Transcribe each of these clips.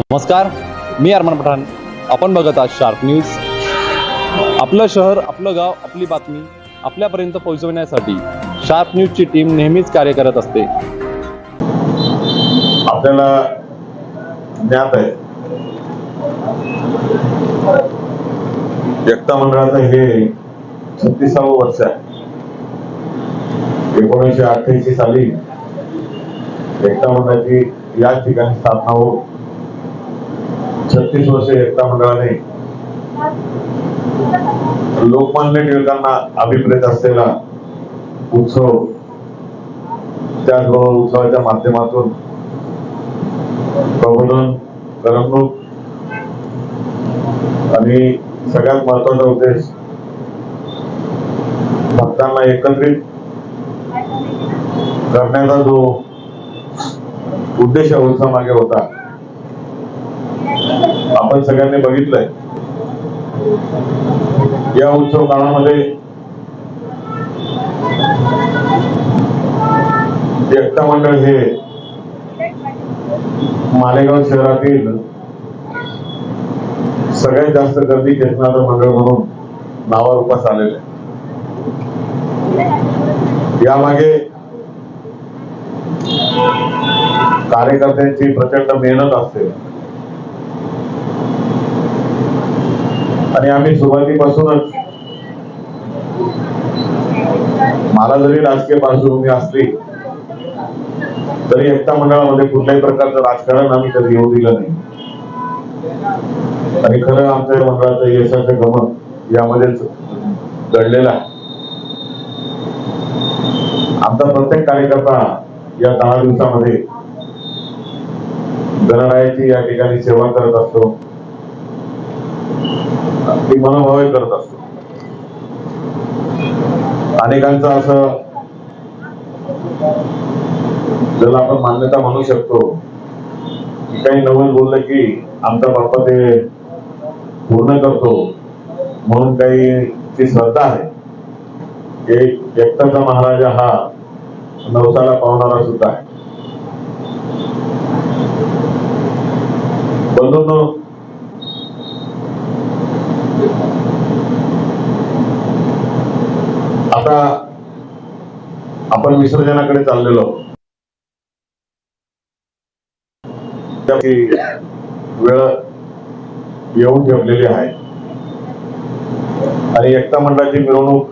नमस्कार मी अरमान पठाण. आपण बघत आहात शार्प न्यूज. आपलं शहर आपलं गाव आपली बातमी आपल्यापर्यंत पोहोचवण्यासाठी शार्प न्यूजची टीम नेहमीच कार्य करत असते. आपल्याला ज्ञात आहे. एकता मंडळाचं हे छत्तीसावं वर्ष आहे. एकोणीसशे अठ्ठ्याऐंशी साली एकता मंडळाची याच ठिकाणी स्थापना होऊन छत्तीस वर्ष एकता मंडळाने लोकमान्य टिळकांना अभिप्रेत असलेला उत्सव त्याचबरोबर उत्सवाच्या माध्यमातून प्रबोधन करमणूक आणि सगळ्यात महत्त्वाचा उद्देश भक्तांना एकत्रित करण्याचा जो उद्देश उत्सव मागे होता आपण सगळ्यांनी बघितलंय. या उत्सव काळामध्ये एकता मंडळ हे मालेगाव शहरातील सगळ्यात जास्त गर्दी खेचणारं मंडळ म्हणून नावारूपास आलेलं आहे. यामागे कार्यकर्त्यांची प्रचंड मेहनत असते. आणि आम्ही सुरुवातीपासूनच मला जरी राजकीय पार्श्वभूमी असली तरी एकता मंडळामध्ये कुठल्याही प्रकारचं राजकारण आम्ही कधी येऊ दिलं नाही. आणि खरं आमच्या मंडळाचं यशाचं गमन यामध्येच घडलेलं आहे. आमचा प्रत्येक कार्यकर्ता या दहा दिवसामध्ये गणरायाची या ठिकाणी सेवा करत असतो. ती मनोभावे करत असतो. अनेकांचं असं ज्याला आपण मान्यता म्हणू शकतो की काही नवीन बोललं की आमचा बाप्पा ते पूर्ण करतो म्हणून काही ती श्रद्धा आहे. एक एकटाचा महाराजा हा नवसाला पावणारा सुद्धा आहे. बंधूंनो आता आपण विसर्जनाकडे चाललेलो वेळ येऊन ठेवलेली आहे. आणि एकता मंडळाची मिरवणूक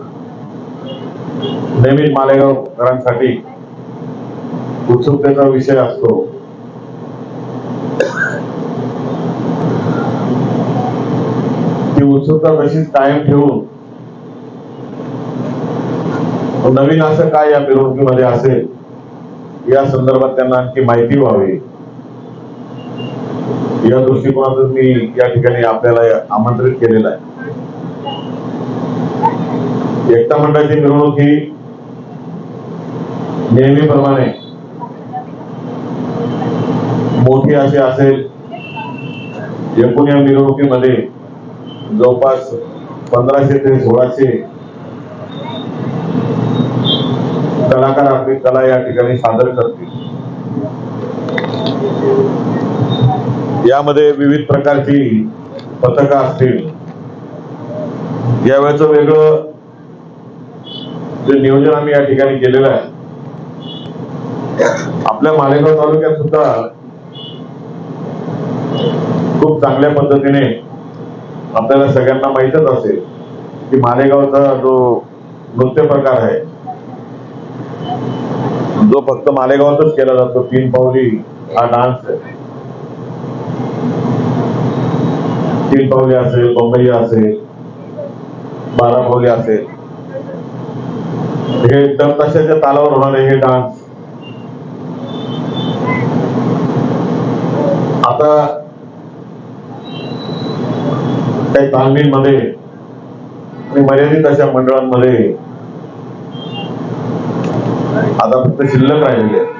नेहमीच मालेगावकरांसाठी उत्सुकतेचा विषय असतो. ती उत्सुकता तशीच कायम ठेवून नवीन असं काय या मिरवणुकीमध्ये असेल? या संदर्भात त्यांना आणखी माहिती व्हावी. या दृष्टिकोनातून मी या ठिकाणी आपल्याला आमंत्रित केलेलं आहे. एकता मंडळाची मिरवणूक ही नेहमीप्रमाणे मोठी अशी असेल. एकूण या मिरवणुकीमध्ये जवळपास पंधराशे ते सोळाशे कलाकार आपली कला या ठिकाणी सादर करतील. यामध्ये विविध प्रकारची पथकं असतील. यावेळेच वेगळं जे नियोजन आम्ही या ठिकाणी केलेलं आहे. आपल्या मालेगाव तालुक्यात सुद्धा खूप चांगल्या पद्धतीने आपल्याला सगळ्यांना माहितच असेल की मालेगावचा जो नृत्य प्रकार आहे जो फक्त मालेगावातच केला जातो तीन पावली हा डान्स आहे. तीन पावली असेल बंबई असेल बारा पावली असेल. हे तशाच्या तालावर होणारे हे डान्स? आता काही तालमींमध्ये आणि मर्यादित अशा मंडळांमध्ये आता फक्त शिल्लक राहिलेले आहेत.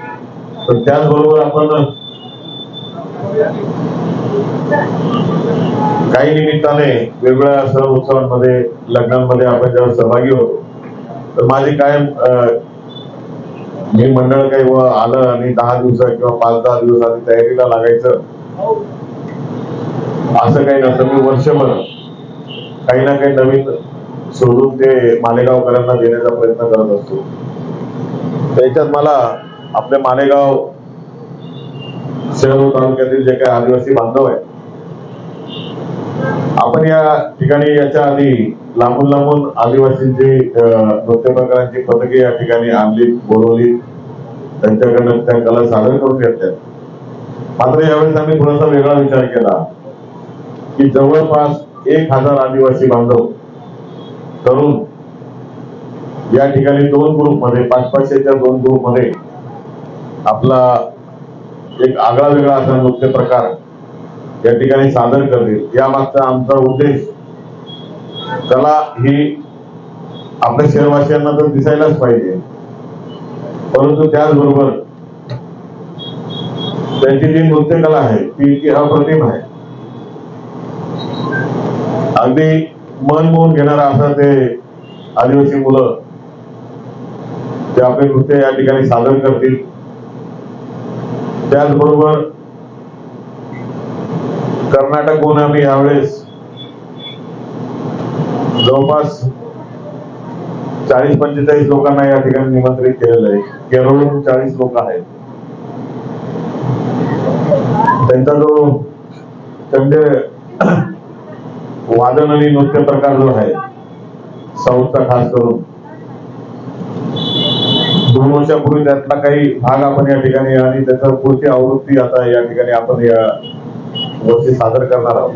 पण त्याचबरोबर आपण काही निमित्ताने वेगवेगळ्या सण उत्सवांमध्ये लग्नांमध्ये आपण जेव्हा सहभागी होतो तर माझी काय मी मंडळ काही व आलं आणि दहा दिवसात किंवा पाच दहा दिवस आधी तयारीला लागायचं असं काही नसतं मी वर्षभर काही ना काही नवीन शोधून ते मालेगावकरांना देण्याचा प्रयत्न करत असतो त्याच्यात मला आपले मालेगाव शहर तालुक्यातील जे काही आदिवासी बांधव आहेत आपण या ठिकाणी याच्या आधी लांबून लांबून आदिवासींची नृत्य प्रकारांची पथके या ठिकाणी आणली बोलवली त्यांच्याकडनं त्या कला सादर करून घेतल्या मात्र यावेळेस आम्ही थोडासा वेगळा विचार केला की जवळपास एक हजार आदिवासी बांधव तरुण या ठिकाणी दोन ग्रुपमध्ये पाच पाचशेच्या दोन ग्रुपमध्ये आपला एक आगळा वेगळा असा नृत्य प्रकार या ठिकाणी सादर करतील. यामागचा आमचा उद्देश कला ही आपल्या शहरवासियांना तर दिसायलाच पाहिजे. परंतु त्याचबरोबर त्यांची जी नृत्यकला आहे ती इतकी अप्रतिम आहे. अगदी मन मोहून घेणारा असा ते आदिवासी मुलं ते आपले नृत्य या ठिकाणी सादर करतील. त्याचबरोबर कर्नाटकहून आम्ही यावेळेस जवळपास चाळीस पंचेचाळीस लोकांना या ठिकाणी निमंत्रित केलेलं आहे. केरळहून चाळीस लोक आहेत. त्यांचा जो त्यांचे वादन आणि नृत्य प्रकार जो आहे साऊथचा खास करून दोन वर्षापूर्वी त्यातला काही भाग आपण या ठिकाणी आणि त्याचा पुढची आवृत्ती आता या ठिकाणी आपण या वर्षी सादर करणार आहोत.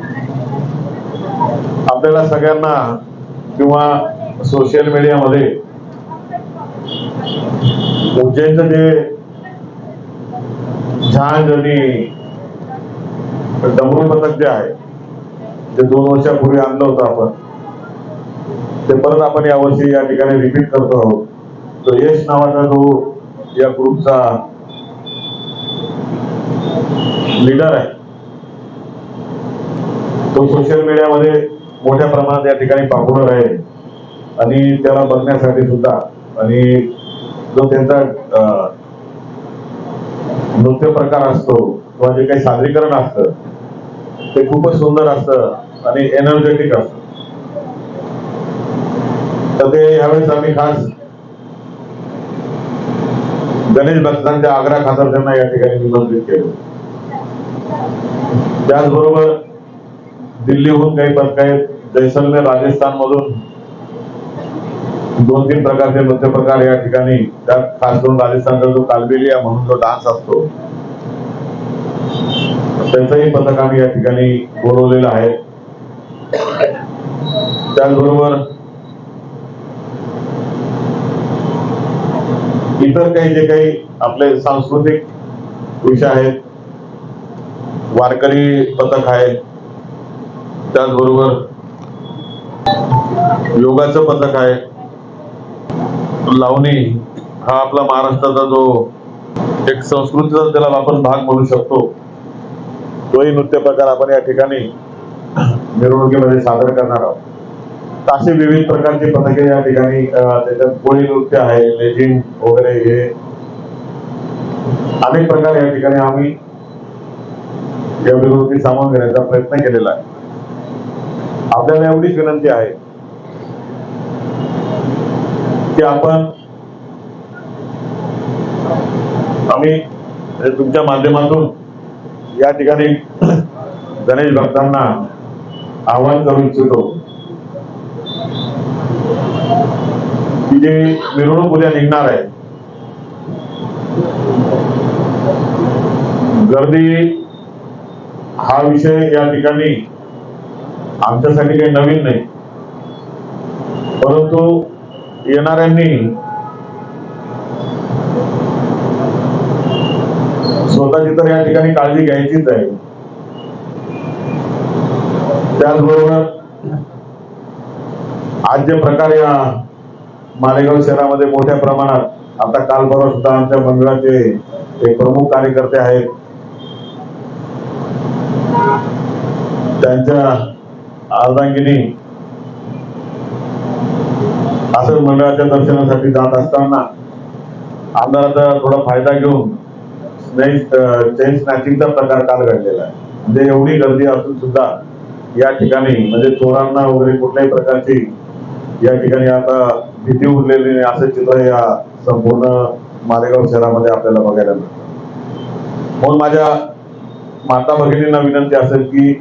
आपल्याला सगळ्यांना किंवा सोशल मीडियामध्ये उज्जैनचं जे झांज आणि डमरू पथक जे आहे ते दोन वर्षापूर्वी आणलं होतं आपण ते परत आपण यावर्षी या ठिकाणी रिपीट करतो आहोत. तो यश नावाचा जो या ग्रुपचा लीडर आहे. तो सोशल मीडियामध्ये मोठ्या प्रमाणात या ठिकाणी पापुलर आहे. आणि त्याला बघण्यासाठी सुद्धा. आणि जो त्यांचा नृत्य प्रकार असतो किंवा जे काही सादरीकरण असतं ते खूपच सुंदर असतं आणि एनर्जेटिक असत. तर ते ह्यावेळेस आम्ही खास गणेश भक्तांच्या आग्रा खातर त्यांना या ठिकाणी निमंत्रित केलं. त्याचबरोबर दिल्लीहून काही पथक जैसलमेर राजस्थान मधून दोन तीन प्रकारचे नृत्य प्रकार या ठिकाणी त्यात खास करून राजस्थानचा जो कालबेलिया म्हणून जो डान्स असतो त्याचंही पथक आम्ही या ठिकाणी बोलवलेलं आहे. त्याचबरोबर इतर काही जे काही आपले सांस्कृतिक विषय आहेत वारकरी पथक आहे त्याचबरोबर योगाचं पथक आहे. लावणी हा आपला महाराष्ट्राचा जो एक संस्कृतीचा त्याला आपण भाग म्हणू शकतो. तोही नृत्य प्रकार आपण या ठिकाणी मिरवणुकीमध्ये सादर करणार आहोत. असे विविध प्रकारचे पथके या ठिकाणी त्याच्यात कोळी नृत्य आहे लेझिम वगैरे हे अनेक प्रकार या ठिकाणी आम्ही या विरोधी सामावून घेण्याचा प्रयत्न केलेला आहे. आपल्याला एवढीच विनंती आहे की आपण आम्ही तुमच्या माध्यमातून या ठिकाणी गणेश भक्तांना आवाहन करू इच्छितो म्हणजे मिरवणूक उद्या निघणार आहे. गर्दी हा विषय या ठिकाणी आमच्यासाठी काही नवीन नाही. परंतु येणाऱ्यांनी स्वतःची तर या ठिकाणी काळजी घ्यायचीच आहे. त्याचबरोबर आज जे प्रकार या मालेगाव शहरामध्ये मोठ्या प्रमाणात आता काल परवा सुद्धा आमच्या मंडळाचे एक प्रमुख कार्यकर्ते आहेत. त्यांच्या अर्धांगिनी असं मंडळाच्या दर्शनासाठी जात असताना आमदाराचा थोडा फायदा घेऊन चेन स्नॅचिंगचा प्रकार काल घडलेला आहे. म्हणजे एवढी गर्दी असून सुद्धा या ठिकाणी म्हणजे चोरांना वगैरे कुठल्याही प्रकारची या ठिकाणी आता भीती उरलेली नाही असं चित्र या संपूर्ण मालेगाव शहरामध्ये आपल्याला बघायला मिळतं. म्हणून माझ्या माता भगिनींना विनंती असेल की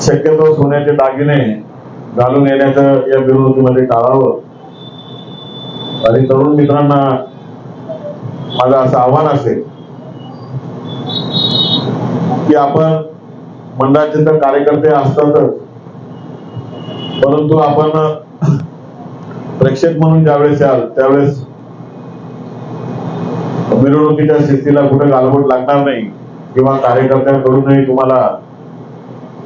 शक्यतो सोन्याचे दागिने घालून येण्याचं या मिरवणुकीमध्ये टाळावं. आणि तरुण मित्रांना माझं असं आव्हान असेल की आपण मंडळाचे तर कार्यकर्ते असतातच परंतु आपण प्रेक्षक म्हणून ज्यावेळेस याल त्यावेळेस मिरवणुकीच्या शिस्तीला कुठे गालबोट लागणार नाही किंवा कार्यकर्त्यांकडूनही तुम्हाला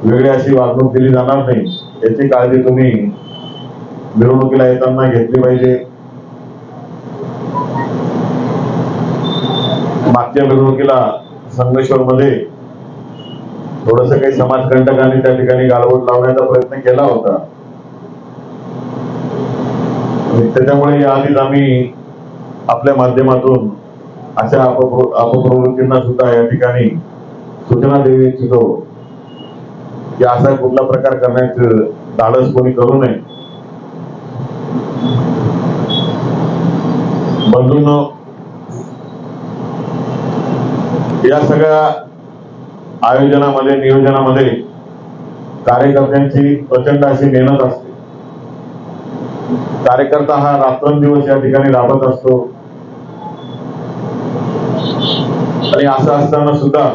वेगळी अशी वागणूक दिली जाणार नाही याची काळजी तुम्ही मिरवणुकीला येताना घेतली पाहिजे. मागच्या मिरवणुकीला संगमेश्वर मध्ये थोडस काही समाजकंटकांनी त्या ठिकाणी गालबोट लावण्याचा प्रयत्न केला होता. त्याच्यामुळे याआधीच आम्ही आपल्या माध्यमातून अशा अपप्रवृत्तींना सुद्धा या ठिकाणी सूचना देऊ इच्छितो. की असा कुठला प्रकार करण्याचं धाडस कोणी करू नये. बंधून या सगळ्या आयोजनामध्ये नियोजनामध्ये कार्यकर्त्यांची प्रचंड अशी मेहनत असते. कार्यकर्ता हा रात्रंदिवस या ठिकाणी राबत असतो. आणि असं असताना सुद्धा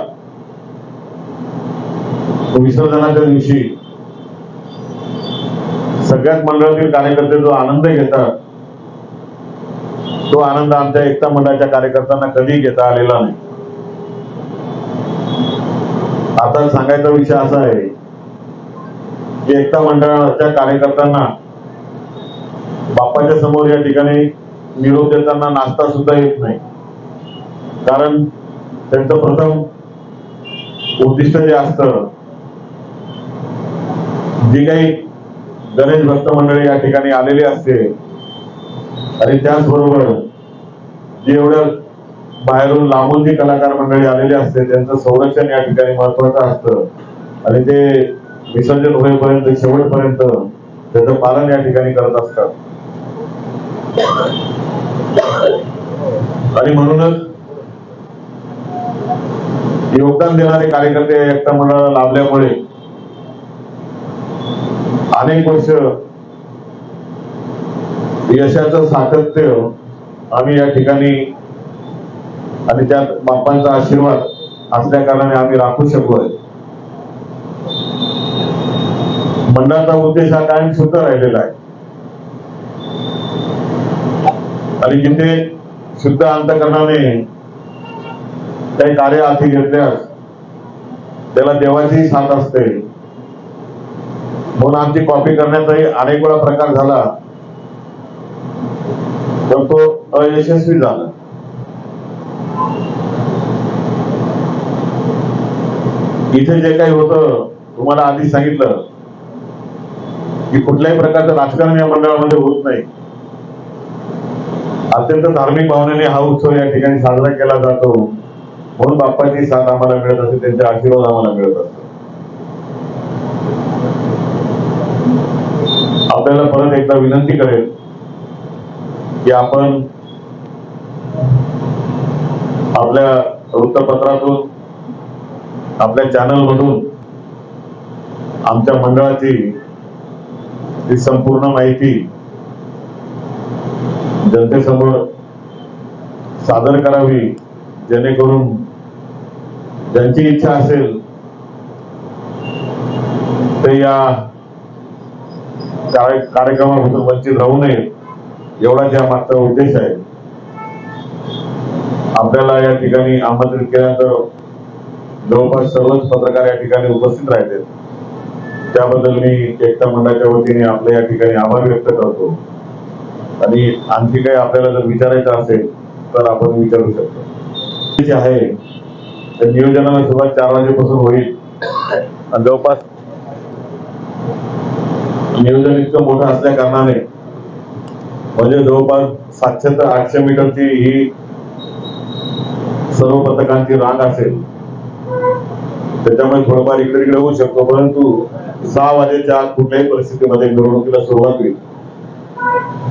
विसर्जनाच्या दिवशी सगळ्यात मंडळातील कार्यकर्ते जो आनंद घेतात तो आनंद आमच्या एकता मंडळाच्या कार्यकर्त्यांना कधी घेता आलेला नाही. आता सांगायचा विषय असा आहे की एकता मंडळाच्या कार्यकर्त्यांना बाप्पाच्या समोर या ठिकाणी निरोप देताना नाश्ता सुद्धा येत नाही. कारण त्यांचं प्रथम उद्दिष्ट जे असतं जी काही गणेश भक्त मंडळी या ठिकाणी आलेली असते आणि त्याचबरोबर जे एवढं बाहेरून लांबून जी कलाकार मंडळी आलेली असते त्यांचं संरक्षण या ठिकाणी महत्वाचं असतं. आणि ते विसर्जन होईपर्यंत शेवटपर्यंत त्याचं पालन या ठिकाणी करत असतात. आणि म्हणूनच योगदान देणारे कार्यकर्ते एकटा एकता मंडळाला लाभल्यामुळे अनेक वर्ष यशाचं सातत्य आम्ही या ठिकाणी आणि त्यात बाप्पांचा आशीर्वाद असल्या कारणाने आम्ही राखू शकलोय मंडळाचा उद्देश हा कायम सुद्धा राहिलेला आहे. आणि जिथे शुद्ध अंतकरणाने काही कार्य हाती घेतल्यास त्याला देवाची साथ असते. म्हणून आमची कॉपी करण्याचाही अनेक वेळा प्रकार झाला. पण तो अयशस्वी झाला. इथे जे काही होतं तुम्हाला आधी सांगितलं की कुठल्याही प्रकारचं राजकारण या मंडळामध्ये होत नाही. अत्यंत धार्मिक भावनेने हा उत्सव या ठिकाणी साजरा केला जातो. म्हणून बाप्पाची साथ आम्हाला मिळत असते त्यांचे आशीर्वाद आम्हाला मिळत असतो. आपल्याला परत एकदा विनंती करेल की आपण आपल्या वृत्तपत्रातून आपल्या चॅनल मधून आमच्या मंडळाची संपूर्ण माहिती जनतेसमोर सादर करावी जेणेकरून ज्यांची इच्छा असेल ते या कार्यक्रमापासून वंचित राहू नये एवढाच या मागचा उद्देश आहे. आपल्याला या ठिकाणी आमंत्रित केल्यानंतर जवळपास सर्वच पत्रकार या ठिकाणी उपस्थित राहिले त्याबद्दल मी एकता मंडळाच्या वतीने आपल्या या ठिकाणी आभार व्यक्त करतो. आणि आणखी काही आपल्याला जर विचारायचं असेल तर आपण विचारू शकतो. जे आहे तर नियोजनाला सुरुवात चार वाजेपासून होईल. आणि जवळपास नियोजन इतकं मोठं असल्या कारणाने म्हणजे जवळपास सातशे ते आठशे मीटरची ही सर्व पथकांची रांग असेल. त्याच्यामुळे थोडंफार इकडे तिकडे होऊ शकतो परंतु सहा वाजेच्या आत कुठल्याही परिस्थितीमध्ये मिरवणुकीला सुरुवात होईल.